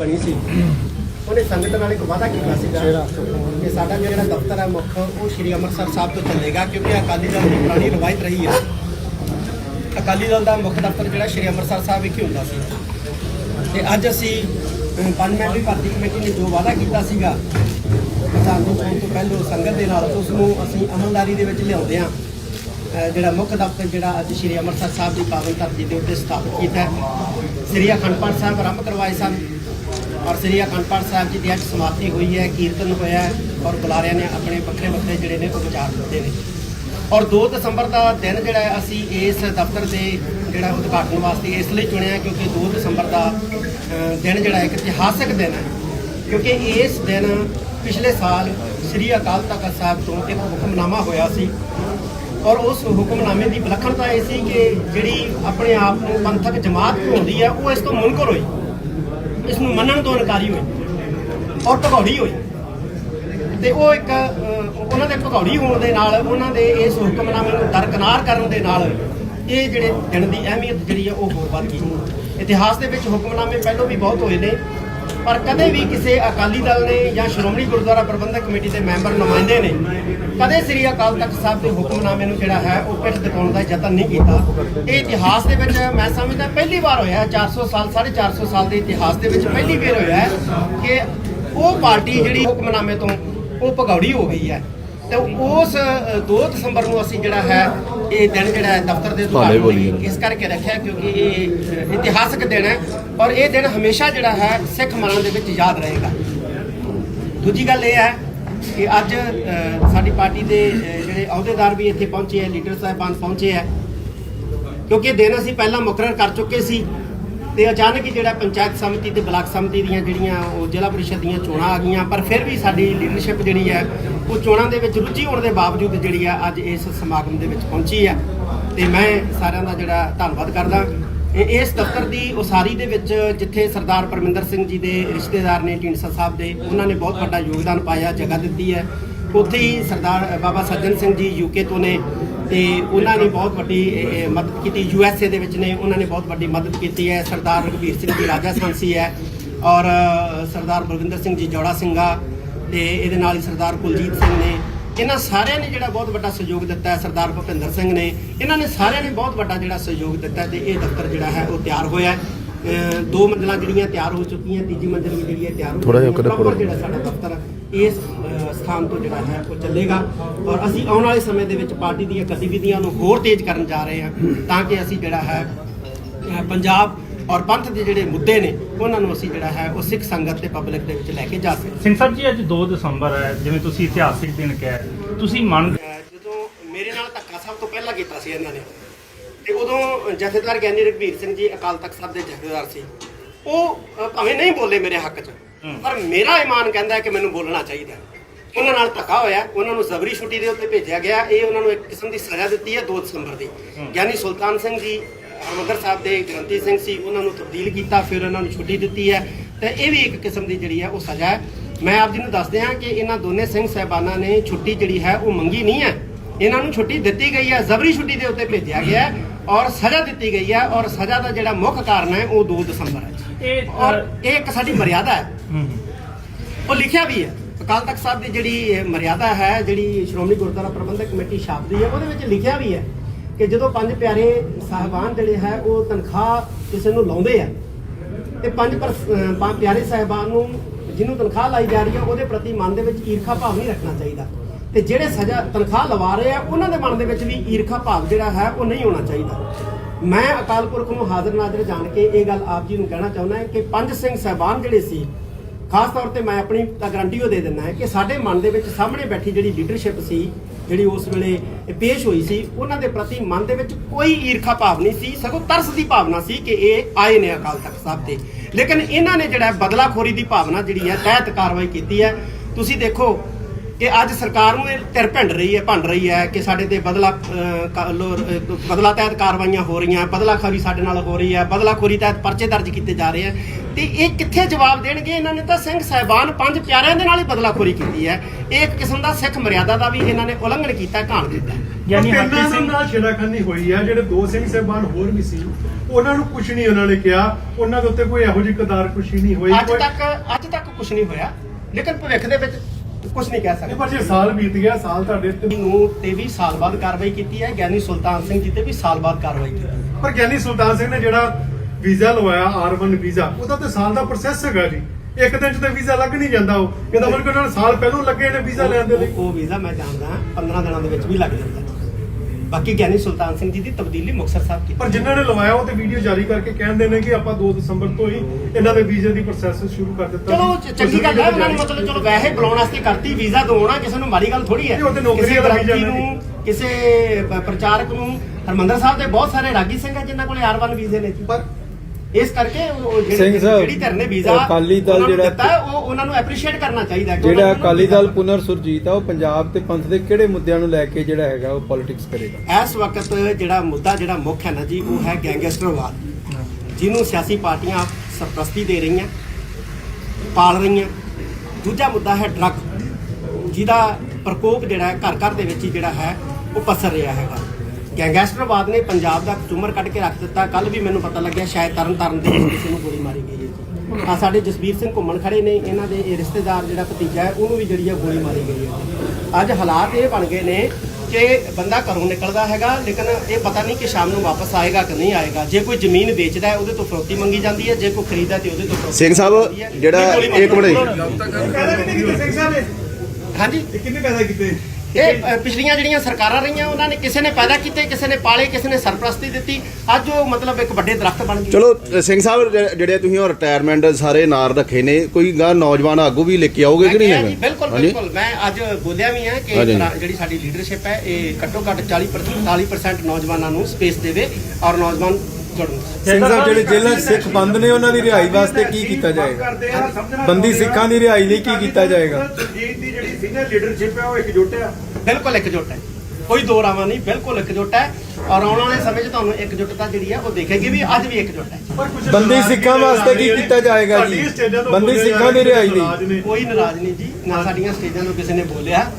ਬਣੀ ਸੀ। ਉਹਨੇ ਸੰਗਤ ਨਾਲ ਇੱਕ ਵਾਅਦਾ ਕੀਤਾ ਸੀਗਾ ਕਿ ਸਾਡਾ ਜਿਹੜਾ ਦਫ਼ਤਰ ਹੈ ਮੁੱਖ ਉਹ ਸ਼੍ਰੀ ਅੰਮ੍ਰਿਤਸਰ ਸਾਹਿਬ ਤੋਂ ਚੱਲੇਗਾ ਕਿਉਂਕਿ ਅਕਾਲੀ ਦਲ ਦੀ ਪੁਰਾਣੀ ਰਵਾਇਤ ਰਹੀ ਹੈ। ਅਕਾਲੀ ਦਲ ਦਾ ਮੁੱਖ ਦਫ਼ਤਰ ਜਿਹੜਾ ਸ਼੍ਰੀ ਅੰਮ੍ਰਿਤਸਰ ਸਾਹਿਬ ਵਿਖੇ ਹੁੰਦਾ ਸੀ। ਤੇ ਅੱਜ ਅਸੀਂ ਅਹ, ਪੰਜ ਮੈਂਬਰੀ ਭਰਤੀ ਕਮੇਟੀ ਨੇ ਜੋ ਵਾਅਦਾ ਕੀਤਾ ਸੀਗਾ ਪ੍ਰਧਾਨ ਜੀ ਚੋਣ ਤੋਂ ਪਹਿਲਾਂ ਸੰਗਤ ਦੇ ਨਾਲ ਉਸ ਨੂੰ ਅਸੀਂ ਅਮਲਦਾਰੀ ਦੇ ਵਿੱਚ ਲਿਆਉਂਦੇ ਹਾਂ। ਜਿਹੜਾ ਮੁੱਖ ਦਫ਼ਤਰ ਜਿਹੜਾ ਅੱਜ ਸ਼੍ਰੀ ਅੰਮ੍ਰਿਤਸਰ ਸਾਹਿਬ ਦੀ ਪਾਵਨ ਧਰਤੀ ਦੇ ਉੱਤੇ ਸਥਾਪਿਤ ਕੀਤਾ ਸ੍ਰੀ ਅਖੰਡ ਪਾਠ ਸਾਹਿਬ ਆਰੰਭ ਕਰਵਾਏ ਸਨ। ਔਰ ਸ੍ਰੀ ਅਖੰਡ ਪਾਠ ਸਾਹਿਬ ਜੀ ਦੀ ਅੱਜ ਸਮਾਪਤੀ ਹੋਈ ਹੈ, ਕੀਰਤਨ ਹੋਇਆ ਔਰ ਬੁਲਾਰਿਆਂ ਨੇ ਆਪਣੇ ਵੱਖਰੇ ਵੱਖਰੇ ਜਿਹੜੇ ਨੇ ਉਹ ਵਿਚਾਰ ਦਿੱਤੇ ਨੇ। ਔਰ 2 ਦਸੰਬਰ ਦਾ ਦਿਨ ਜਿਹੜਾ ਹੈ, ਅਸੀਂ ਇਸ ਦਫ਼ਤਰ ਦੇ ਜਿਹੜਾ ਉਦਘਾਟਨ ਵਾਸਤੇ ਇਸ ਲਈ ਚੁਣਿਆ ਕਿਉਂਕਿ 2 ਦਸੰਬਰ ਦਾ ਦਿਨ ਜਿਹੜਾ ਇੱਕ ਇਤਿਹਾਸਕ ਦਿਨ ਹੈ। ਕਿਉਂਕਿ ਇਸ ਦਿਨ ਪਿਛਲੇ ਸਾਲ ਸ੍ਰੀ ਅਕਾਲ ਤਖਤ ਸਾਹਿਬ ਤੋਂ ਇੱਕ ਹੁਕਮਨਾਮਾ ਹੋਇਆ ਸੀ। ਔਰ ਉਸ ਹੁਕਮਨਾਮੇ ਦੀ ਵਿਲੱਖਣਤਾ ਇਹ ਸੀ ਕਿ ਜਿਹੜੀ ਆਪਣੇ ਆਪ ਨੂੰ ਪੰਥਕ ਜਮਾਤ ਹੁੰਦੀ ਹੈ, ਉਹ ਇਸ ਤੋਂ ਮੁਨਕਰ ਹੋਈ। ਇਸ ਨੂੰ ਮੰਨਣ ਤੋਂ ਇਨਕਾਰੀ ਹੋਈ ਔਰ ਭਗੌੜੀ ਹੋਈ। ਤੇ ਉਹ ਇੱਕ ਉਹਨਾਂ ਦੇ ਭਗੌੜੀ ਹੋਣ ਦੇ ਨਾਲ ਉਹਨਾਂ ਦੇ ਇਸ ਹੁਕਮਨਾਮੇ ਨੂੰ ਦਰਕਨਾਰ ਕਰਨ ਦੇ ਨਾਲ ਇਹ ਜਿਹੜੇ ਦਿਨ ਦੀ ਅਹਿਮੀਅਤ ਜਿਹੜੀ ਹੈ ਉਹ ਹੋਰ ਵੱਧ ਗਈ। ਇਤਿਹਾਸ ਦੇ ਵਿੱਚ ਹੁਕਮਨਾਮੇ ਪਹਿਲਾਂ ਵੀ ਬਹੁਤ ਹੋਏ ਨੇ। ਪਰ ਕਦੇ ਵੀ ਕਿਸੇ ਅਕਾਲੀ ਦਲ ਨੇ ਜਾਂ ਸ਼੍ਰੋਮਣੀ ਗੁਰਦੁਆਰਾ ਪ੍ਰਬੰਧਕ ਕਮੇਟੀ ਦੇ ਮੈਂਬਰ ਨੁਮਾਇੰਦੇ ਨੇ ਕਦੇ ਸ੍ਰੀ ਅਕਾਲ ਤਖਤ ਸਾਹਿਬ ਦੇ ਹੁਕਮਨਾਮੇ ਨੂੰ ਜਿਹੜਾ ਹੈ ਉਹ ਪਿੱਠ ਦਿਖਾਉਣ ਦਾ ਯਤਨ ਨਹੀਂ ਕੀਤਾ। ਇਹ ਇਤਿਹਾਸ ਦੇ ਵਿੱਚ ਮੈਂ ਸਮਝਦਾ ਪਹਿਲੀ ਵਾਰ ਹੋਇਆ ਹੈ, 400 ਸਾਲ 450 ਸਾਲ ਦੇ ਇਤਿਹਾਸ ਦੇ ਵਿੱਚ ਪਹਿਲੀ ਵਾਰ ਹੋਇਆ ਕਿ ਉਹ ਪਾਰਟੀ ਜਿਹੜੀ ਹੁਕਮਨਾਮੇ ਤੋਂ ਉਹ ਭਗੌੜੀ ਹੋ ਗਈ ਹੈ। ਤੇ ਉਸ ਅ, 2 ਦਸੰਬਰ ਨੂੰ ਅਸੀਂ ਜਿਹੜਾ ਹੈ ਇਹ ਦਿਨ ਜਿਹੜਾ ਹੈ ਦਫ਼ਤਰ ਦੇ ਬੋਲੀਏ। ਇਸ ਕਰਕੇ ਰੱਖਿਆ ਕਿਉਂਕਿ ਇਹ ਇਤਿਹਾਸਕ ਦਿਨ ਹੈ ਔਰ ਇਹ ਦਿਨ ਹਮੇਸ਼ਾ ਜਿਹੜਾ ਹੈ ਸਿੱਖ ਮਨਾਂ ਦੇ ਵਿੱਚ ਯਾਦ ਰਹੇਗਾ ਦੂਜੀ ਗੱਲ ਇਹ ਹੈ ਕਿ ਅੱਜ ਸਾਡੀ ਪਾਰਟੀ ਦੇ ਜਿਹੜੇ ਅਹੁਦੇਦਾਰ ਵੀ ਇੱਥੇ ਪਹੁੰਚੇ ਹੈ ਲੀਡਰ ਸਾਹਿਬਾਨ ਪਹੁੰਚੇ ਹੈ ਕਿਉਂਕਿ ਦਿਨ ਅਸੀਂ ਪਹਿਲਾਂ ਮੁਕਰਰ ਕਰ ਚੁੱਕੇ ਸੀ ਤੇ ਅਚਾਨਕ ਹੀ ਜਿਹੜਾ ਪੰਚਾਇਤ ਸਮਿਤੀ ਤੇ ਬਲਾਕ ਸਮਿਤੀ ਦੀਆਂ ਜਿਹੜੀਆਂ ਉਹ ਜ਼ਿਲ੍ਹਾ ਪਰਿਸ਼ਦ ਦੀਆਂ ਚੋਣਾਂ ਆ ਗਈਆਂ ਪਰ ਫਿਰ ਵੀ ਸਾਡੀ ਲੀਡਰਸ਼ਿਪ ਜਿਹੜੀ ਹੈ ਉਹ ਚੋਣਾਂ ਦੇ ਵਿੱਚ ਰੁੱਝੀ ਹੋਣ ਦੇ ਬਾਵਜੂਦ ਜਿਹੜੀ ਆ ਅੱਜ ਇਸ ਸਮਾਗਮ ਦੇ ਵਿੱਚ ਪਹੁੰਚੀ ਹੈ ਤੇ ਮੈਂ ਸਾਰਿਆਂ ਦਾ ਜਿਹੜਾ ਧੰਨਵਾਦ ਕਰਦਾ। ਇਸ ਦਫ਼ਤਰ ਦੀ ਉਸਾਰੀ ਦੇ ਵਿੱਚ ਜਿੱਥੇ ਸਰਦਾਰ ਪਰਮਿੰਦਰ ਸਿੰਘ ਜੀ ਦੇ ਰਿਸ਼ਤੇਦਾਰ ਨੇ, ਢੀਂਡਸਾ ਸਾਹਿਬ ਦੇ, ਉਹਨਾਂ ਨੇ ਬਹੁਤ ਵੱਡਾ ਯੋਗਦਾਨ ਪਾਇਆ, ਜਗ੍ਹਾ ਦਿੱਤੀ ਹੈ। ਉੱਥੇ ਹੀ ਸਰਦਾਰ ਬਾਬਾ ਸੱਜਣ ਸਿੰਘ ਜੀ ਯੂਕੇ ਤੋਂ ਨੇ ਤੇ ਉਹਨਾਂ ਨੇ ਬਹੁਤ ਵੱਡੀ ਮਦਦ ਕੀਤੀ। ਯੂ ਐਸ ਏ ਦੇ ਵਿੱਚ ਨੇ, ਉਹਨਾਂ ਨੇ ਬਹੁਤ ਵੱਡੀ ਮਦਦ ਕੀਤੀ ਹੈ। ਸਰਦਾਰ ਰਘਬੀਰ ਸਿੰਘ ਜੀ ਰਾਜਾ ਸੰਸੀ ਹੈ ਔਰ ਸਰਦਾਰ ਬਲਵਿੰਦਰ ਸਿੰਘ ਜੀ ਜੋੜਾ ਸਿੰਘਾ ਤੇ ਇਹਦੇ ਨਾਲ ਹੀ ਸਰਦਾਰ ਕੁਲਜੀਤ ਸਿੰਘ ਨੇ ਇਹਨਾਂ ਸਾਰਿਆਂ ਨੇ ਜਿਹੜਾ ਬਹੁਤ ਵੱਡਾ ਸਹਿਯੋਗ ਦਿੱਤਾ ਹੈ ਸਰਦਾਰ ਭੁਪਿੰਦਰ ਸਿੰਘ ਨੇ ਇਹਨਾਂ ਨੇ ਸਾਰਿਆਂ ਨੇ ਬਹੁਤ ਵੱਡਾ ਜਿਹੜਾ ਸਹਿਯੋਗ ਦਿੱਤਾ ਤੇ ਇਹ ਦਫ਼ਤਰ ਜਿਹੜਾ ਹੈ ਉਹ ਤਿਆਰ ਹੋਇਆ ਦੋ ਮੰਜ਼ਲਾਂ ਜਿਹੜੀਆਂ ਤਿਆਰ ਹੋ ਚੁੱਕੀਆਂ ਤੀਜੀ ਮੰਜ਼ਲ ਵੀ ਜਿਹੜੀ ਹੈ ਤਿਆਰ ਹੋ ਥੋੜ੍ਹਾ ਜਿਹਾ ਜਿਹੜਾ ਸਾਡਾ ਦਫ਼ਤਰ ਇਸ ਸਥਾਨ ਤੋਂ ਜਿਹੜਾ ਹੈ ਉਹ ਚੱਲੇਗਾ। ਔਰ ਅਸੀਂ ਆਉਣ ਵਾਲੇ ਸਮੇਂ ਦੇ ਵਿੱਚ ਪਾਰਟੀ ਦੀਆਂ ਗਤੀਵਿਧੀਆਂ ਨੂੰ ਹੋਰ ਤੇਜ਼ ਕਰਨ ਜਾ ਰਹੇ ਹਾਂ ਤਾਂ ਕਿ ਅਸੀਂ ਜਿਹੜਾ ਹੈ ਪੰਜਾਬ ਔਰ ਪੰਥ ਦੇ ਜਿਹੜੇ ਮੁੱਦੇ ਨੇ ਉਹਨਾਂ ਨੂੰ ਅਸੀਂ ਜਿਹੜਾ ਹੈ ਉਹ ਸਿੱਖ ਸੰਗਤ ਤੇ ਪਬਲਿਕ ਦੇ ਵਿੱਚ ਲੈ ਕੇ ਜਾ ਸਕਦੇ ਸਿੰਘ ਸਾਹਿਬ ਜੀ ਅੱਜ 2 ਦਸੰਬਰ ਹੈ ਜਿਵੇਂ ਤੁਸੀਂ ਇਤਿਹਾਸਿਕ ਦਿਨ ਕਿਹਾ ਤੁਸੀਂ ਮੰਨ ਜਦੋਂ ਮੇਰੇ ਨਾਲ ਧੱਕਾ ਸਭ ਤੋਂ ਪਹਿਲਾਂ ਕੀਤਾ ਸੀ ਇਹਨਾਂ ਨੇ ਤੇ ਉਦੋਂ ਜਥੇਦਾਰ ਗਿਆਨੀ ਰਘਬੀਰ ਸਿੰਘ ਜੀ ਅਕਾਲ ਤਖਤ ਸਾਹਿਬ ਦੇ ਜਥੇਦਾਰ ਸੀ। ਉਹ ਭਾਵੇਂ ਨਹੀਂ ਬੋਲੇ ਮੇਰੇ ਹੱਕ 'ਚ ਪਰ ਮੇਰਾ ਇਮਾਨ ਕਹਿੰਦਾ ਹੈ ਕਿ ਮੈਨੂੰ ਬੋਲਣਾ ਚਾਹੀਦਾ। ਉਹਨਾਂ ਨਾਲ ਧੱਕਾ ਹੋਇਆ ਉਹਨਾਂ ਨੂੰ ਜ਼ਬਰੀ ਛੁੱਟੀ ਦੇ ਉੱਤੇ ਭੇਜਿਆ ਗਿਆ। ਇਹ ਉਹਨਾਂ ਨੂੰ ਇੱਕ ਕਿਸਮ ਦੀ ਸਜ਼ਾ ਦਿੱਤੀ ਹੈ 2 ਦਸੰਬਰ ਦੀ। ਗਿਆਨੀ ਸੁਲਤਾਨ ਸਿੰਘ ਜੀ ਹਰਮੰਦਰ ਸਾਹਿਬ ਦੇ ਗ੍ਰੰਥੀ ਸਿੰਘ ਸੀ ਉਹਨਾਂ ਨੂੰ ਤਬਦੀਲ ਕੀਤਾ ਫਿਰ ਉਹਨਾਂ ਨੂੰ ਛੁੱਟੀ ਦਿੱਤੀ ਹੈ। ਤੇ ਇਹ ਵੀ ਇੱਕ ਕਿਸਮ ਦੀ ਜਿਹੜੀ ਹੈ ਉਹ ਸਜ਼ਾ ਹੈ। ਮੈਂ ਆਪ ਜੀ ਨੂੰ ਦੱਸ ਦਿਆਂ ਕਿ ਇਹਨਾਂ ਦੋਨੇ ਸਿੰਘ ਸਹਿਬਾਨਾਂ ਨੇ ਛੁੱਟੀ ਜਿਹੜੀ ਹੈ ਉਹ ਮੰਗੀ ਨਹੀਂ ਹੈ। ਇਹਨਾਂ ਨੂੰ ਛੁੱਟੀ ਦਿੱਤੀ ਗਈ ਹੈ ਜ਼ਬਰੀ ਛੁੱਟੀ ਦੇ ਉੱਤੇ ਭੇਜਿਆ ਗਿਆ ਹੈ ਔਰ ਸਜ਼ਾ ਦਿੱਤੀ ਗਈ ਹੈ ਔਰ ਸਜ਼ਾ ਦਾ ਜਿਹੜਾ ਮੁੱਖ ਕਾਰਨ ਹੈ ਉਹ 2 ਦਸੰਬਰ ਹੈ ਇਹ ਔਰ ਇਹ ਇੱਕ ਸਾਡੀ ਮਰਿਆਦਾ ਹੈ। ਹੂੰ ਉਹ ਲਿਖਿਆ ਵੀ ਹੈ। ਅਕਾਲ ਤਖਤ ਸਾਹਿਬ ਦੀ ਜਿਹੜੀ ਮਰਿਆਦਾ ਹੈ ਜਿਹੜੀ ਸ਼੍ਰੋਮਣੀ ਗੁਰਦੁਆਰਾ ਪ੍ਰਬੰਧਕ ਕਮੇਟੀ ਛਾਪਦੀ ਹੈ ਉਹਦੇ ਵਿੱਚ ਲਿਖਿਆ ਵੀ ਹੈ ਕਿ ਜਦੋਂ ਪੰਜ ਪਿਆਰੇ ਸਾਹਿਬਾਨ ਜਿਹੜੇ ਹੈ, ਉਹ ਤਨਖਾਹ ਕਿਸੇ ਨੂੰ ਲਾਉਂਦੇ ਆ, ਤੇ ਪੰਜ ਪਿਆਰੇ ਸਾਹਿਬਾਨ ਨੂੰ ਜਿਹਨੂੰ ਤਨਖਾਹ ਲਾਈ ਜਾ ਰਹੀ ਹੈ ਉਹਦੇ ਪ੍ਰਤੀ ਮਨ ਦੇ ਵਿੱਚ ਈਰਖਾ ਭਾਵ ਨਹੀਂ ਰੱਖਣਾ ਚਾਹੀਦਾ। ਤੇ ਜਿਹੜੇ ਸਜ਼ਾ, ਤਨਖਾਹ ਲਵਾ ਰਹੇ ਆ, ਉਹਨਾਂ ਦੇ ਮਨ ਦੇ ਵਿੱਚ ਵੀ ਈਰਖਾ ਭਾਵ ਜਿਹੜਾ ਹੈ, ਉਹ ਨਹੀਂ ਹੋਣਾ ਚਾਹੀਦਾ। ਮੈਂ ਅਕਾਲ ਪੁਰਖ ਨੂੰ ਹਾਜ਼ਰ ਨਾਜ਼ਰ ਜਾਣ ਕੇ ਇਹ ਗੱਲ ਆਪ ਜੀ ਨੂੰ ਕਹਿਣਾ ਚਾਹੁੰਦਾ ਹਾਂ ਕਿ ਪੰਜ ਸਿੰਘ ਸਾਹਿਬਾਨ ਜਿਹੜੇ ਸੀ, ਖਾਸ ਤੌਰ ਤੇ ਮੈਂ ਆਪਣੀ ਤਾਂ ਗਰੰਟੀ ਉਹ ਦੇ ਦਿੰਦਾ ਹੈ ਕਿ ਸਾਡੇ ਮਨ ਦੇ ਵਿੱਚ ਸਾਹਮਣੇ ਬੈਠੀ ਜਿਹੜੀ ਲੀਡਰਸ਼ਿਪ ਸੀ ਜਿਹੜੀ ਉਸ ਵੇਲੇ ਪੇਸ਼ ਹੋਈ ਸੀ, ਉਹਨਾਂ ਦੇ ਪ੍ਰਤੀ ਮਨ ਦੇ ਵਿੱਚ ਕੋਈ ਈਰਖਾ ਭਾਵ ਨਹੀਂ ਸੀ, ਸਗੋਂ ਤਰਸ ਦੀ ਭਾਵਨਾ ਸੀ ਕਿ ਇਹ ਆਏ ਨੇ ਅਕਾਲ ਤਖਤ ਸਾਹਿਬ ਤੇ। ਲੇਕਿਨ ਇਹਨਾਂ ਨੇ ਜਿਹੜਾ ਬਦਲਾਖੋਰੀ ਦੀ ਭਾਵਨਾ ਜਿਹੜੀ ਹੈ, ਤਹਿਤ ਕਾਰਵਾਈ ਕੀਤੀ ਹੈ। ਤੁਸੀਂ ਦੇਖੋ ਇਹ ਅੱਜ ਸਰਕਾਰ ਨੂੰ ਇਹ ਧਿਰ ਭੰਡ ਰਹੀ ਹੈ ਭੰਡ ਰਹੀ ਹੈ ਕਿ ਸਾਡੇ ਤੇ ਬਦਲਾ ਕਾ- ਬਦਲਾ ਤਹਿਤ ਕਾਰਵਾਈਆਂ ਹੋ ਰਹੀਆਂ ਬਦਲਾਖੋਰੀ ਸਾਡੇ ਨਾਲ ਹੋ ਰਹੀ ਹੈ ਬਦਲਾਖੋਰੀ ਤਹਿਤ ਪਰਚੇ ਦਰਜ ਕੀਤੇ ਜਾ ਰਹੇ ਆ ਤੇ ਇਹ ਕਿੱਥੇ ਜਵਾਬ ਦੇਣਗੇ? ਇਹਨਾਂ ਨੇ ਤਾਂ ਸਿੰਘ ਸਾਹਿਬਾਨ ਪੰਜ ਪਿਆਰਿਆਂ ਦੇ ਨਾਲ ਹੀ ਬਦਲਾਖੋਰੀ ਕੀਤੀ ਹੈ। ਇਹ ਇੱਕ ਕਿਸਮ ਦਾ ਸਿੱਖ ਮਰਿਆਦਾ ਦਾ ਵੀ ਇਹਨਾਂ ਨੇ ਉਲੰਘਣ ਕੀਤਾ ਘਾਣ ਕੀਤਾ ਯਾਨੀ ਹਰਪ੍ਰੀਤ ਦੇ ਸਿੰਘ ਨਾਲ ਛੇੜਾਖਾਨੀ ਹੋਈ ਹੈ ਜਿਹੜੇ ਦੋ ਸਿੰਘ ਸਾਹਿਬਾਨ ਹੋਰ ਵੀ ਸੀ ਉਹਨਾਂ ਨੂੰ ਕੁਝ ਨਹੀਂ ਉਹਨਾਂ ਨੇ ਕਿਹਾ। ਉਹਨਾਂ ਦੇ ਉੱਤੇ ਕੋਈ ਇਹੋ ਜਿਹੀ ਕਦਾਰ ਕੁਸ਼ੀ ਨਹੀਂ ਹੋਈ। ਅੱਜ ਤੱਕ ਅੱਜ ਤੱਕ ਕੁਝ ਨਹੀਂ ਹੋਇਆ। ਲੇਕਿਨ ਭਵਿੱਖ ਦੇ ਵਿੱਚ ਕੁਝ ਨਹੀਂ ਕਹਿ ਸਕਦੇ। ਪਰ ਜੇ ਸਾਲ ਬੀਤ ਗਿਆ ਸਾਲ ਤੁਹਾਡੇ ਤੇ ਨੂੰ ਤੇ ਵੀ ਸਾਲ ਬਾਅਦ ਕਾਰਵਾਈ ਕੀਤੀ ਹੈ ਗਿਆਨੀ ਸੁਲਤਾਨ ਸਿੰਘ ਜੀ ਤੇ ਵੀ ਸਾਲ ਬਾਅਦ ਕਾਰਵਾਈ ਕੀਤੀ ਪਰ ਗਿਆਨੀ ਸੁਲਤਾਨ ਸਿੰਘ ਨੇ ਜਿਹੜਾ ਵੀਜ਼ਾ ਲਵਾਇਆ ਆਰ1 ਵੀਜ਼ਾ ਉਹਦਾ ਤੇ ਸਾਲ ਦਾ ਪ੍ਰੋਸੈਸ ਹੈਗਾ ਜੀ। ਇੱਕ ਦਿਨ ਚ ਤਾਂ ਵੀਜ਼ਾ ਲੱਗ ਨਹੀਂ ਜਾਂਦਾ ਉਹ। ਇਹਦਾ ਮਤਲਬ ਕਿ ਉਹਨਾਂ ਨੇ ਸਾਲ ਪਹਿਲਾਂ ਲੱਗੇ ਨੇ ਵੀਜ਼ਾ ਲੈਣ ਦੇ ਲਈ। ਉਹ- ਉਹ ਵੀਜ਼ਾ ਮੈਂ ਜਾਣਦਾ 15 ਦਿਨਾਂ ਦੇ ਵਿੱਚ ਵੀ ਲੱਗ ਜਾਂਦਾ। ਬਾਕੀ ਗਿਆਨੀ ਸੁਲਤਾਨ ਸਿੰਘ ਜੀ ਦੀ ਤਬਦੀਲੀ ਮੁਕਤਸਰ ਸਾਹਿਬ ਕੀਤੀ ਪਰ ਜਿਨ੍ਹਾਂ ਨੇ ਲਵਾਇਆ ਉਹ ਤੇ ਵੀਡੀਓ ਜਾਰੀ ਕਰਕੇ ਕਹਿੰਦੇ ਨੇ ਕਿ ਆਪਾਂ 2 ਦਸੰਬਰ ਤੋਂ ਹੀ ਇਹਨਾਂ ਦੇ ਵੀਜ਼ੇ ਦੀ ਪ੍ਰੋਸੈਸ ਸ਼ੁਰੂ ਕਰ ਦਿੱਤਾ ਚਲੋ। ਚ- ਚੰਗੀ ਗੱਲ ਹੈ ਉਹਨਾਂ ਨੇ ਮਤਲਬ ਚਲੋ ਵੈਸੇ ਬੁਲਾਉਣ ਵਾਸਤੇ ਕਰਤੀ ਵੀਜ਼ਾ ਦਵਾਉਣਾ ਕਿਸੇ ਨੂੰ ਮਾੜੀ ਗੱਲ ਥੋੜੀ ਹੈ ਨਹੀਂ, ਉਹ ਤੇ ਨੌਕਰੀ ਕਿਸੇ ਵਾਲਾ ਵੀਜ਼ਾ ਵਿਅਕਤੀ ਨਹੀਂ। ਨੂੰ ਕਿਸੇ ਪ- ਪ੍ਰਚਾਰਕ ਨੂੰ ਹਰਮੰਦਰ ਸਾਹਿਬ ਦੇ ਬਹੁਤ ਸਾਰੇ ਰਾਗੀ ਸਿੰਘ ਹੈ ਜਿਨ੍ਹਾਂ ਕੋਲੇ ਆਰ1 ਵੀਜ਼ੇ ਨੇ ਜੀ ਪਰ ਇਸ ਕਰਕੇ ਉਹ ਜਿਹੜੀ ਸਿੰਘ ਸਾਹਿਬ, ਜਿਹੜੀ ਧਿਰ ਨੇ ਵੀਜ਼ਾ ਅਕਾਲੀ ਦਲ ਉਹਨਾਂ ਨੂੰ ਜਿਹੜਾ- ਦਿੱਤਾ ਹੈ, ਉਹ ਉਹਨਾਂ ਨੂੰ ਐਪਰੀਸ਼ੀਏਟ ਕਰਨਾ ਚਾਹੀਦਾ ਕਿ ਜਿਹੜਾ ਉਹਨਾਂ ਨੂੰ ਅਕਾਲੀ ਦਲ ਪੁਨਰ ਸੁਰਜੀਤ ਆ ਉਹ ਪੰਜਾਬ ਤੇ ਪੰਥ ਦੇ ਕਿਹੜੇ ਮੁੱਦਿਆਂ ਨੂੰ ਲੈ ਕੇ ਜਿਹੜਾ ਹੈਗਾ ਉਹ ਪੋਲਿਟਿਕਸ ਕਰੇਗਾ? ਇਸ ਵਕਤ ਜਿਹੜਾ ਮੁੱਦਾ ਜਿਹੜਾ ਮੁੱਖ ਹੈ ਨਾ ਜੀ ਉਹ ਹੈ ਗੈਂਗਸਟਰਵਾਦ। ਜਿਹਨੂੰ ਸਿਆਸੀ ਪਾਰਟੀਆਂ ਸਰਪ੍ਰਸਤੀ ਦੇ ਰਹੀਆਂ ਪਾਲ ਰਹੀਆਂ। ਦੂਜਾ ਮੁੱਦਾ ਹੈ ਡਰੱਗ। ਜਿਹਦਾ ਪ੍ਰਕੋਪ ਜਿਹੜਾ ਹੈ ਘਰ ਘਰ ਦੇ ਵਿੱਚ ਹੀ ਜਿਹੜਾ ਹੈ ਉਹ ਪਸਰ ਰਿਹਾ ਹੈਗਾ। ਗੈਂਗਸਟਰਵਾਦ ਨੇ ਪੰਜਾਬ ਦਾ ਚੁੰਮਰ ਕੱਢ ਕੇ ਰੱਖ ਦਿੱਤਾ। ਕੱਲ ਵੀ ਮੈਨੂੰ ਪਤਾ ਲੱਗਿਆ ਸ਼ਾਇਦ ਤਰਨ ਤਾਰਨ ਦੇ ਵਿੱਚ ਕਿਸੇ ਨੂੰ ਗੋਲੀ ਮਾਰੀ ਗਈ ਹੈ ਆ ਸਾਡੇ ਜਸਵੀਰ ਸਿੰਘ ਘੁੰਮਣ ਖੜੇ ਨੇ। ਇਹਨਾਂ ਦੇ ਇਹ ਰਿਸ਼ਤੇਦਾਰ ਜਿਹੜਾ ਭਤੀਜਾ ਹੈ ਉਹਨੂੰ ਵੀ ਜਿਹੜੀ ਹੈ ਗੋਲੀ ਮਾਰੀ ਗਈ ਹੈ। ਅੱਜ ਹਾਲਾਤ ਇਹ ਬਣ ਗਏ ਨੇ ਕਿ ਬੰਦਾ ਘਰੋਂ ਨਿਕਲਦਾ ਹੈਗਾ ਲੇਕਿਨ ਇਹ ਪਤਾ ਨਹੀਂ ਕਿ ਸ਼ਾਮ ਨੂੰ ਵਾਪਸ ਆਏਗਾ ਕਿ ਨਹੀਂ ਆਏਗਾ। ਜੇ ਕੋਈ ਜ਼ਮੀਨ ਵੇਚਦਾ ਹੈ ਉਹਦੇ ਤੋਂ ਫਰੋਤੀ ਮੰਗੀ ਜਾਂਦੀ ਹੈ। ਜੇ ਕੋਈ ਖਰੀਦਦਾ ਤੇ ਉਹਦੇ ਤੋਂ ਫਰੋਤੀ ਸਿੰਘ ਸਾਹਿਬ। ਜਿਹੜਾ- ਇੱਕ ਮਿੰਟ ਹਾਂਜੀ? ਇਹ ਕਿੰਨੇ ਪੈਦਾ ਕੀਤੇ? ਇਹ ਅ, ਪਿਛਲੀਆਂ ਜਿਹੜੀਆਂ ਸਰਕਾਰਾਂ ਰਹੀਆਂ ਉਹਨਾਂ ਨੇ ਕਿਸੇ ਨੇ ਪੈਦਾ ਕੀਤੇ ਕਿਸੇ ਨੇ ਪਾਲੇ ਕਿਸੇ ਨੇ ਸਰਪ੍ਰਸਤੀ ਦਿੱਤੀ ਅੱਜ ਉਹ ਮਤਲਬ ਇੱਕ ਵੱਡੇ ਦਰਖਤ ਬਣ ਗਏ ਚਲੋ ਅ, ਸਿੰਘ ਸਾਹਿਬ ਜਿਹੜੇ ਤੁਸੀਂ ਹੁਣ ਰਿਟਾਇਰਮੈਂਟ ਸਾਰੇ ਨਾਲ ਰੱਖੇ ਨੇ ਕੋਈ ਗਾ ਨੌਜਵਾਨ ਆਗੂ ਵੀ ਲੈ ਕੇ ਆਓਗੇ ਕਿ ਨਹੀਂ ਕਿਹਾ ਜੀ, ਹੈਗਾ ਬਿਲਕੁਲ? ਬਿਲਕੁਲ ਮੈਂ ਅੱਜ ਬੋਲਿਆ ਵੀ ਹਾਂ ਕਿ ਹਾਂਜੀ। ਜਿਹੜੀ ਸਾਡੀ ਲੀਡਰਸ਼ਿਪ ਹੈ ਇਹ ਘੱਟੋ ਘੱਟ 40% 40% ਨੌਜਵਾਨਾਂ ਨੂੰ ਸਪੇਸ ਦੇਵੇ ਔਰ ਨੌਜਵਾਨ ਸਿੰਘ ਸਾਹਿਬ ਜਿਹੜੇ ਜੇਲ੍ਹਾਂ 'ਚ ਸਿੱਖ ਬੰਦ ਨੇ ਉਹਨਾਂ ਦੀ ਰਿਹਾਈ ਵਾਸਤੇ ਕੀ ਕੀਤਾ ਜਾਏਗਾ? ਬੰਦੀ ਸਿੱਖਾਂ ਦੀ ਰਿਹਾਈ ਲਈ ਕੀ ਕੀਤਾ ਜਾਏਗਾ? ਸੁਰਜੀਤ ਦੀ ਜਿਹੜੀ ਸੀਨੀਅਰ ਲੀਡਰਸ਼ਿਪ ਹੈ ਉਹ ਇਕਜੁੱਟ ਆ ਬਿਲਕੁਲ ਇਕਜੁੱਟ ਹੈ। ਕੋਈ ਦੋ ਰਾਵਾਂ ਨਹੀਂ ਬਿਲਕੁਲ ਇਕਜੁੱਟ ਹੈ। ਔਰ ਆਉਣ ਵਾਲੇ ਸਮੇਂ 'ਚ ਤੁਹਾਨੂੰ ਇਕਜੁੱਟਤਾ ਜਿਹੜੀ ਹੈ ਉਹ ਦੇਖੇਗੀ ਵੀ ਅੱਜ ਵੀ ਇਕਜੁੱਟ ਹੈ। ਬੰਦੀ ਸਿੱਖਾਂ ਵਾਸਤੇ ਕੀ ਕੀਤਾ ਜਾਏਗਾ ਜੀ? ਬੰਦੀ ਸਿੱਖਾਂ ਦੀ ਰਿਹਾਈ ਲਈ। ਕੋਈ ਨਾਰਾਜ਼ ਨਹੀਂ ਜੀ ਨਾ ਸਾਡੀਆਂ ਸਟੇਜਾਂ ਤੋਂ ਕਿਸੇ ਨੇ ਬੋਲਿਆ।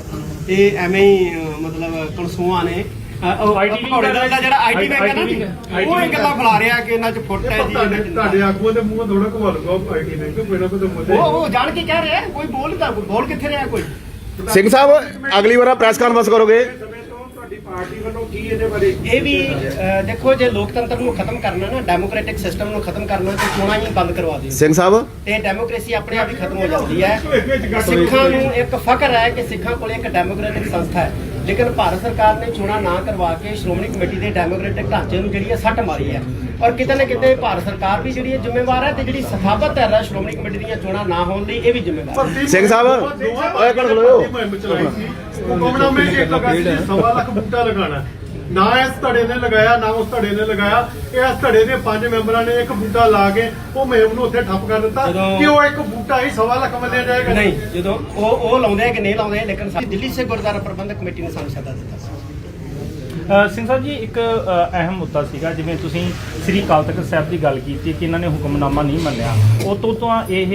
ਇਹ ਐਵੇਂ ਹੀ ਮਤਲਬ ਕਣਸੂਆਂ ਨੇ ਦਾ ਜਿਹੜਾ ਆਈਟੀ ਵਿੰਗ ਹੈ ਨਾ ਜੀ ITV ਉਹ ਇਹ ਗੱਲਾਂ ਫੈਲਾ ਰਿਹਾ ਕਿ ਇਹਨਾਂ 'ਚ ਫੁੱਟ ਹੈ ਜੀ ਤੁਹਾਡੇ ਇਹਨਾਂ 'ਚ ਤੁਹਾਡੇ ਆਗੂਆਂ ਦੇ ਮੂੰਹ ਥੋੜਾ ਘਵਾ ਲਗਾ ਆਈਟੀ ਨੇ ਕੋਈ ਨਾ ਕੋਈ ਤਾਂ ਮੁੱਦੇ ਉਹ ਉਹ ਜਾਣ ਕੇ ਕਹਿ ਰਿਹਾ ਕੋਈ ਬੋਲਦਾ ਬੋਲ ਕਿੱਥੇ ਰਿਹਾ ਕੋਈ? ਸਿੰਘ ਸਾਹਿਬ ਅਗਲੀ ਵਾਰ ਪ੍ਰੈਸ ਕਾਨਫਰੰਸ ਕਰੋਗੇ? ਸਮੇਂ ਤੋਂ ਤੁਹਾਡੀ ਪਾਰਟੀ ਵੱਲੋਂ ਕੀ ਇਹਦੇ ਬਾਰੇ? ਇਹ ਵੀ ਦੇਖੋ ਜੇ ਲੋਕਤੰਤਰ ਨੂੰ ਖਤਮ ਕਰਨਾ ਨਾ ਡੈਮੋਕ੍ਰੈਟਿਕ ਸਿਸਟਮ ਨੂੰ ਖਤਮ ਕਰਨਾ ਤੇ ਚੋਣਾਂ ਹੀ ਬੰਦ ਕਰਵਾ ਦਿਓ। ਸਿੰਘ ਸਾਹਿਬ? ਤੇ ਡੈਮੋਕ੍ਰੇਸੀ ਆਪਣੇ ਆਪ ਹੀ ਖਤਮ ਹੋ ਜਾਂਦੀ ਹੈ। ਸਿੱਖਾਂ ਨੂੰ ਇੱਕ ਫਖਰ ਹੈ ਕਿ ਸਿੱਖਾਂ ਕੋਲ ਇੱਕ ਡੈਮੋਕ੍ਰੈਟਿਕ ਸੰਸਥਾ ਹੈ। ਲੇਕਿਨ ਭਾਰਤ ਸਰਕਾਰ ਨੇ ਚੋਣਾਂ ਨਾ ਕਰਵਾ ਕੇ ਸ਼੍ਰੋਮਣੀ ਕਮੇਟੀ ਦੇ ਡੈਮੋਕ੍ਰੈਟਿਕ ਢਾਂਚੇ ਨੂੰ ਜਿਹੜੀ ਹੈ ਸੱਟ ਮਾਰੀ ਹੈ ਔਰ ਕਿਤੇ ਨਾ ਕਿਤੇ ਭਾਰਤ ਸਰਕਾਰ ਵੀ ਜਿਹੜੀ ਹੈ ਜ਼ਿੰਮੇਵਾਰ ਹੈ ਤੇ ਜਿਹੜੀ ਸਥਾਪਤ ਹੈ ਸ਼੍ਰੋਮਣੀ ਕਮੇਟੀ ਦੀਆਂ ਚੋਣਾਂ ਨਾ ਹੋਣ ਲਈ ਇਹ ਵੀ ਜ਼ਿੰਮੇਵਾਰ ਹੈ ਸਿੰਘ ਸਾਹਿਬ, ਓਏ ਕੋਲ ਖਲੋਇਓ। ਹੁਕਮਨਾਮੇ ਚ ਇੱਕ ਲਗਾ ਸੀ ਸਵਾ ਲੱਖ ਬੂਟਾ ਲਗਾਣਾ ਨਾ ਇਸ ਧੜੇ ਨੇ ਲਗਾਇਆ ਨਾ ਉਸ ਧੜੇ ਨੇ ਲਗਾਇਆ। ਇਸ ਧੜੇ ਦੇ ਪੰਜ ਮੈਂਬਰਾਂ ਨੇ ਇੱਕ ਬੂਟਾ ਲਾ ਕੇ ਉਹ ਮੁਹਿੰਮ ਨੂੰ ਉੱਥੇ ਠੱਪ ਕਰ ਦਿੱਤਾ ਜਦੋਂ- ਕਿ ਉਹ ਇੱਕ ਬੂਟਾ ਹੀ ਸਵਾ ਲੱਖ ਮੰਨਿਆ ਜਾਏਗਾ ਨਹੀਂ ਜਦੋਂ ਉਹ ਉਹ ਲਾਉਂਦੇ ਆ ਕਿ ਨਹੀਂ ਲਾਉਂਦੇ ਲੇਕਿਨ ਸਾਡੀ ਦਿੱਲੀ ਸੇ ਗੁਰਦੁਆਰਾ ਪ੍ਰਬੰਧਕ ਕਮੇਟੀ ਨੇ ਸਾਨੂੰ ਸੱਦਾ ਦਿੱਤਾ ਸੀ। ਸਿੰਘ ਸਾਹਿਬ ਜੀ, ਇੱਕ ਅਹਿਮ ਮੁੱਦਾ ਸੀਗਾ, ਜਿਵੇਂ ਤੁਸੀਂ ਸ੍ਰੀ ਅਕਾਲ ਤਖਤ ਸਾਹਿਬ ਦੀ ਗੱਲ ਕੀਤੀ ਕਿ ਇਹਨਾਂ ਨੇ ਹੁਕਮਨਾਮਾ ਨਹੀਂ ਮੰਨਿਆ। ਉਹ ਤੋਂ ਤਾਂ ਇਹ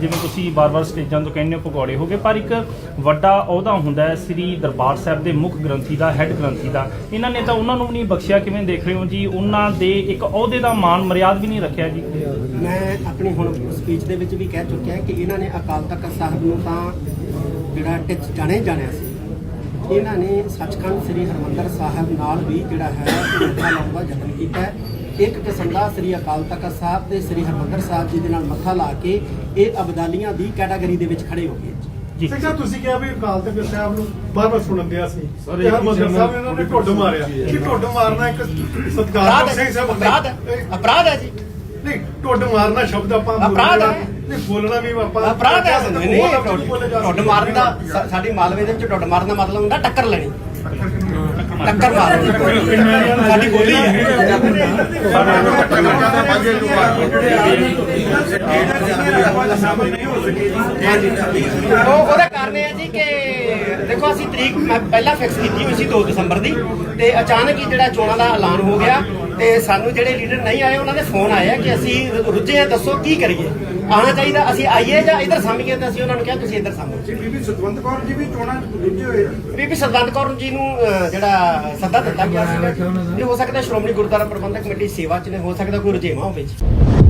ਜਿਵੇਂ ਤੁਸੀਂ ਬਾਰ-ਬਾਰ ਸਟੇਜਾਂ ਤੋਂ ਕਹਿੰਦੇ ਹੋ ਪਕੌੜੇ ਹੋ ਗਏ, ਪਰ ਇੱਕ ਵੱਡਾ ਅਹੁਦਾ ਹੁੰਦਾ ਹੈ ਸ੍ਰੀ ਦਰਬਾਰ ਸਾਹਿਬ ਦੇ ਮੁੱਖ ਗ੍ਰੰਥੀ ਦਾ, ਹੈੱਡ ਗ੍ਰੰਥੀ ਦਾ। ਇਹਨਾਂ ਨੇ ਤਾਂ ਉਹਨਾਂ ਨੂੰ ਵੀ ਨਹੀਂ ਬਖਸ਼ਿਆ, ਕਿਵੇਂ ਦੇਖ ਰਹੇ ਹੋ ਜੀ? ਉਹਨਾਂ ਦੇ ਇੱਕ ਅਹੁਦੇ ਦਾ ਮਾਣ, ਮਰਿਆਦ ਵੀ ਨਹੀਂ ਰੱਖਿਆ ਜੀ? ਮੈਂ ਆਪਣੀ ਹੁਣ ਸਪੀਚ ਦੇ ਵਿੱਚ ਵੀ ਕਹਿ ਚੁੱਕਿਆ ਕਿ ਇਹਨਾਂ ਨੇ ਅਕਾਲ ਤਖਤ ਸਾਹਿਬ ਨੂੰ ਤਾਂ ਜਿਹੜਾ ਟਿਚ ਜਾਣੇ ਜਾਣਿਆ ਸੀ। ਇਹਨਾਂ ਨੇ ਸੱਚਖੰਡ ਸ੍ਰੀ ਹਰਮੰਦਰ ਸਾਹਿਬ ਨਾਲ ਵੀ ਜਿਹੜਾ ਹੈ ਮੱਥਾ ਲਾਉਣ ਦਾ ਯਤਨ ਕੀਤਾ ਹੈ। ਇੱਕ ਕਿਸਮ ਦਾ ਸ੍ਰੀ ਅਕਾਲ ਤਖਤ ਸਾਹਿਬ ਤੇ ਸ੍ਰੀ ਹਰਮੰਦਰ ਸਾਹਿਬ ਜੀ ਦੇ ਨਾਲ ਮੱਥਾ ਲਾ ਕੇ ਇਹ ਅਬਦਾਲੀਆਂ ਦੀ ਕੈਟਾਗਰੀ ਦੇ ਵਿੱਚ ਖੜੇ ਹੋ ਗਏ। ਜੀ। ਸਾਹਿਬ ਤੁਸੀਂ ਕਿਹਾ ਵੀ ਅਕਾਲ ਤਖਤ ਸਾਹਿਬ ਨੂੰ ਬਾਰ-ਬਾਰ ਸੁਣਨ ਦਿਆ ਸੀ? ਤੇ ਹਰਮੰਦਰ ਸਾਹਿਬ ਨੇ ਉਹਨਾਂ ਨੇ ਢੁੱਡ ਮਾਰਿਆ। ਕਿ ਢੁੱਡ ਮਾਰਨਾ ਇੱਕ ਸਤਿਕਾਰ ਸਿੰਘ ਹੈ ਸਾਹਿਬ ਅਪਰਾਧ ਹੈ। ਅਪਰਾਧ ਹੈ ਜੀ। ਨਹੀਂ ਢੁੱਡ ਮਾਰਨਾ ਸ਼ਬਦ ਆਪਾਂ ਅਪਰਾਧ ਬੋਲਣਾ- ਹੈ। ਨਹੀਂ ਬੋਲਣਾ ਵੀ ਆਪਾਂ ਅਪਰਾਧ ਹੈ ਨਹੀਂ ਨਹੀਂ ਢੁੱਡ ਮਾਰਨ ਦਾ ਸਾ- ਸਾਡੀ ਮਾਲਵੇ ਦੇ ਵਿੱਚ ਢੁੱਡ ਮਾਰਨ ਦਾ ਮਤਲਬ ਹੁੰਦਾ ਟੱਕਰ ਲੈਣੀ। ਟੱਕਰ ਮਾਰ। ਸਾਡੀ ਬੋਲੀ ਹੈ। ਉਹ ਉਹਦਾ ਕਾਰਨ ਇਹ ਹੈ ਜੀ ਕਿ ਦੇਖੋ ਅਸੀਂ ਤਰੀਕ ਮੈਂ ਪਹਿਲਾਂ ਫਿਕਸ ਕੀਤੀ ਹੋਈ ਸੀ 2 ਦਸੰਬਰ ਦੀ ਤੇ ਅਚਾਨਕ ਹੀ ਜਿਹੜਾ ਚੋਣਾਂ ਦਾ ਐਲਾਨ ਹੋ ਗਿਆ ਤੇ ਸਾਨੂੰ ਜਿਹੜੇ ਲੀਡਰ ਨਹੀਂ ਆਏ ਉਹਨਾਂ ਦੇ ਫੋਨ ਆਏ ਆ ਕਿ ਅਸੀਂ ਰੁੱਝੇ ਆ ਦੱਸੋ ਕੀ ਕਰੀਏ? ਆਉਣਾ ਚਾਹੀਦਾ ਅਸੀਂ ਆਈਏ ਜਾਂ ਇੱਧਰ ਸਾਂਭੀਏ ਤਾਂ ਅਸੀਂ ਉਹਨਾਂ ਨੂੰ ਕਿਹਾ ਤੁਸੀਂ ਇੱਧਰ ਸਾਂਭੋ। ਬੀਬੀ ਸਤਵੰਤ ਕੌਰ ਜੀ ਵੀ ਚੋਣਾਂ ਰੁੱਝੇ ਹੋਏ। ਬੀਬੀ ਸਰਬੰਦ ਕੌਰ ਜੀ ਨੂੰ ਜਿਹੜਾ ਸੱਦਾ ਦਿੱਤਾ ਗਿਆ ਸੀ ਇਹ ਹੋ ਸਕਦਾ ਸ਼੍ਰੋਮਣੀ ਗੁਰਦੁਆਰਾ ਪ੍ਰਬੰਧਕ ਕਮੇਟੀ ਸੇਵਾ ਚ ਨੇ ਹੋ ਸਕਦਾ ਕੋਈ ਰੁਝੇਵਾਂ ਹੋਵੇ ਜੀ।